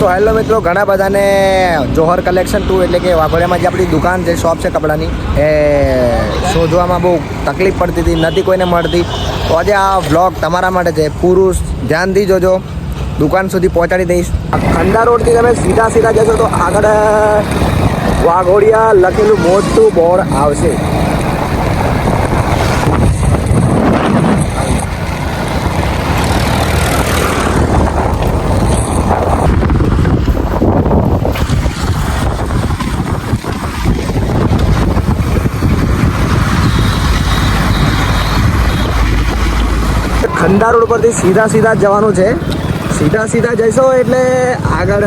તો હેલો મિત્રો ઘણા બધાને જોહર કલેક્શન ટુ એટલે કે વાઘોડિયામાં જે આપણી દુકાન છે શોપ છે કપડાની, એ શોધવામાં બહુ તકલીફ પડતી હતી, નથી કોઈને મળતી. તો આજે આ વ્લોગ તમારા માટે છે. પુરુષ, ધ્યાનથી જોજો. દુકાન સુધી પહોંચાડી દઈશ. ખંડા રોડથી તમે સીધા સીધા જશો તો આગળ, વાઘોડિયા લખેલું મોટું બોર્ડ આવશે. ખંડા રોડ પરથી સીધા સીધા જવાનું છે. સીધા સીધા જઈશો એટલે આગળ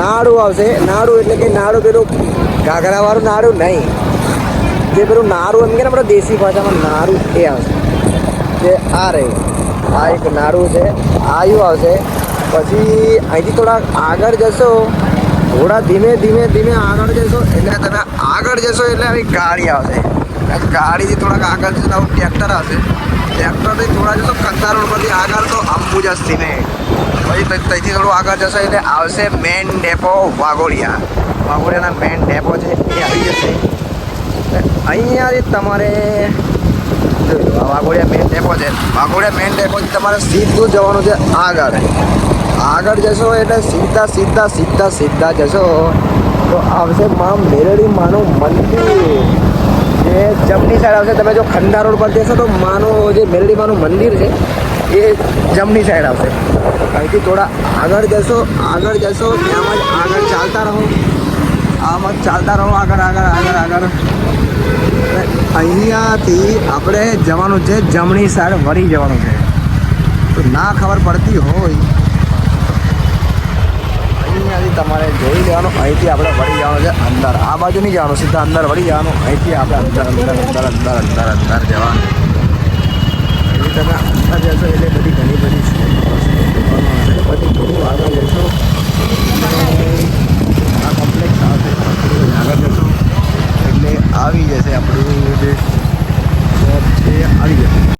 નાડું આવશે. નાડું એટલે કે નાડું પેલું ઘાઘરાવાળું નાડું નહીં. જે પેલું નારું એમ કે ને આપણે દેશી ભાષામાં નારું એ આવશે. જે આ રહ્યું આ એક નારું છે. આયુ આવશે. પછી અહીંથી થોડાક આગળ જશો. થોડા ધીમે ધીમે ધીમે આગળ જશો. એટલે તમે આગળ જશો એટલે આવી ગાડી આવશે. ગાડીથી થોડાક આગળ છે આવું ટ્રેક્ટર આવશે ટ્રેક્ટરથી થોડા જશો કંદા રોડ પરથી આગળ તો અંબુજા સિમેન્ટ પછી ત્યાંથી થોડું આગળ જશો એટલે આવશે મેન ડેપો વાઘોડિયા. વાઘોડિયાના મેન ડેપો છે, એ આવી જશે. અહીંયાથી તમારે વાઘોડિયા મેન ડેપો છે. વાઘોડિયા મેન ડેપોથી તમારે સીધું જવાનું છે આગળ. આગળ જશો એટલે સીધા સીધા સીધા સીધા જશો. તો આવશે મા મેરડી માનું જમણી સાઈડ આવશે, તમે જો ખંડા રોડ પર જશો તો માનું જે મેલડીમાનું મંદિર છે, એ જમણી સાઈડ આવશે. અહીંથી થોડા આગળ જશો આગળ જશો ત્યાંમાં જ આગળ ચાલતા રહો. આમ જ ચાલતા રહો, આગળ આગળ આગળ આગળ. અહીંયાથી આપણે જવાનું છે, જમણી સાઈડ, વળી જવાનું છે. તો ના ખબર પડતી હોય અહીંયાથી તમારે જોઈ લેવાનું. અહીંથી આપણે વળી જવાનું છે અંદર. આ બાજુ નહીં જવાનું, સીધા અંદર વળી જવાનું. અહીંથી આપણે અંદર અંદર અંદર અંદર અંદર અંદર જવાનું. એટલે તમે અંદર જશો એટલે બધી ઘણી બધી પછી થોડું આગળ જશો આ કોમ્પ્લેક્સ આવશે આગળ જશો. એટલે આવી જશે આપણું જે શોપ છે, આવી જશે.